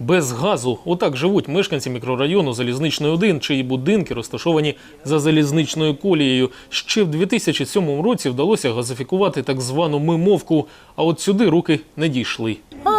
Без газу отак живуть мешканці мікрорайону Залізничний 1, чиї будинки розташовані за залізничною колією. Ще в 2007 році вдалося газифікувати так звану мимовку, а от сюди руки не дійшли.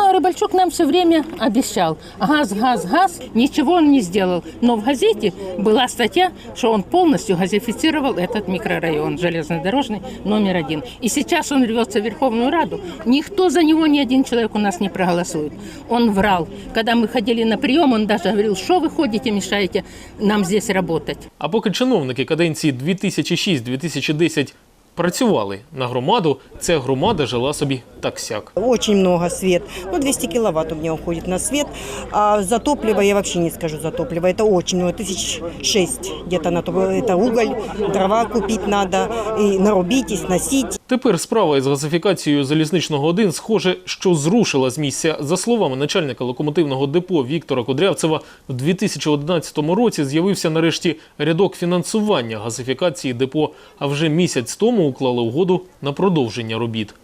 А Рыбальчук нам все время обещал газ, газ, газ. Ничего он не сделал. Но в газете была статья, что он полностью газифицировал этот микрорайон железнодорожный номер один. И сейчас он рвется в Верховную Раду. Никто за него, ни один человек у нас не проголосует. Он врал. Когда мы ходили на прием, он даже говорил, что вы ходите, мешаете нам здесь работать. А поки чиновники каденції 2006-2010 працювали на громаду, ця громада жила собі так-сяк. Очень много свет. Ну, 200 киловатт у меня уходит на свет. А за топливо я вообще не скажу за топливо. Это очень много. Тысяч шесть где-то на то. Это уголь, дрова купить надо, и нарубить, и сносить. Тепер справа із газифікацією залізничного 1 схоже, що зрушила з місця. За словами начальника локомотивного депо Віктора Кудрявцева, в 2011 році з'явився нарешті рядок фінансування газифікації депо. А вже місяць тому уклали угоду на продовження робіт.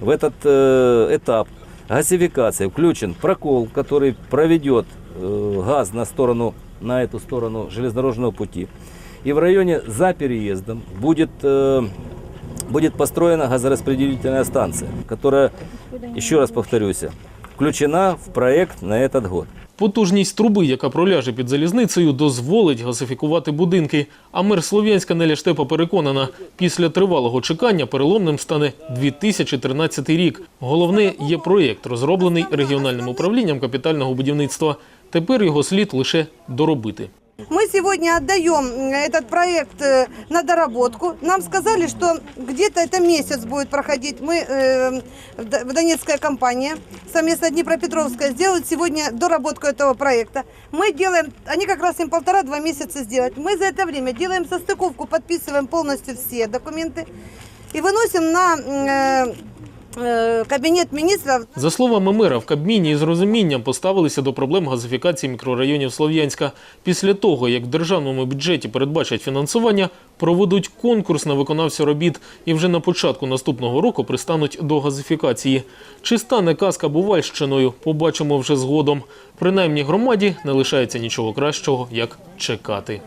В этот э, этап газификации включен прокол, который проведет э, газ на сторону, на эту сторону железнодорожного пути. И в районе за переездом будет, э, будет построена газораспределительная станция, которая, еще раз повторюсь, включена в проект на этот год. Потужність труби, яка проляже під залізницею, дозволить газифікувати будинки. А мер Слов'янська Неля Штепа переконана, після тривалого чекання переломним стане 2013 рік. Головне є проєкт, розроблений регіональним управлінням капітального будівництва. Тепер його слід лише доробити. Мы сегодня отдаем м, этот проект э, на доработку. Нам сказали, что где-то это месяц будет проходить. Мы, э, в Д- в Донецкая компания, совместно Днепропетровская, сделают сегодня доработку этого проекта. Мы делаем, они как раз им полтора-два месяца сделать. Мы за это время делаем состыковку, подписываем полностью все документы и выносим на м, э, э, кабинет министров За словами мера, в Кабміні із розумінням поставилися до проблем газифікації мікрорайонів Слов'янська. Після того, як в державному бюджеті передбачать фінансування, проведуть конкурс на виконавця робіт і вже на початку наступного року пристануть до газифікації. Чи стане казка Бувальщиною, побачимо вже згодом. Принаймні громаді не лишається нічого кращого, як чекати.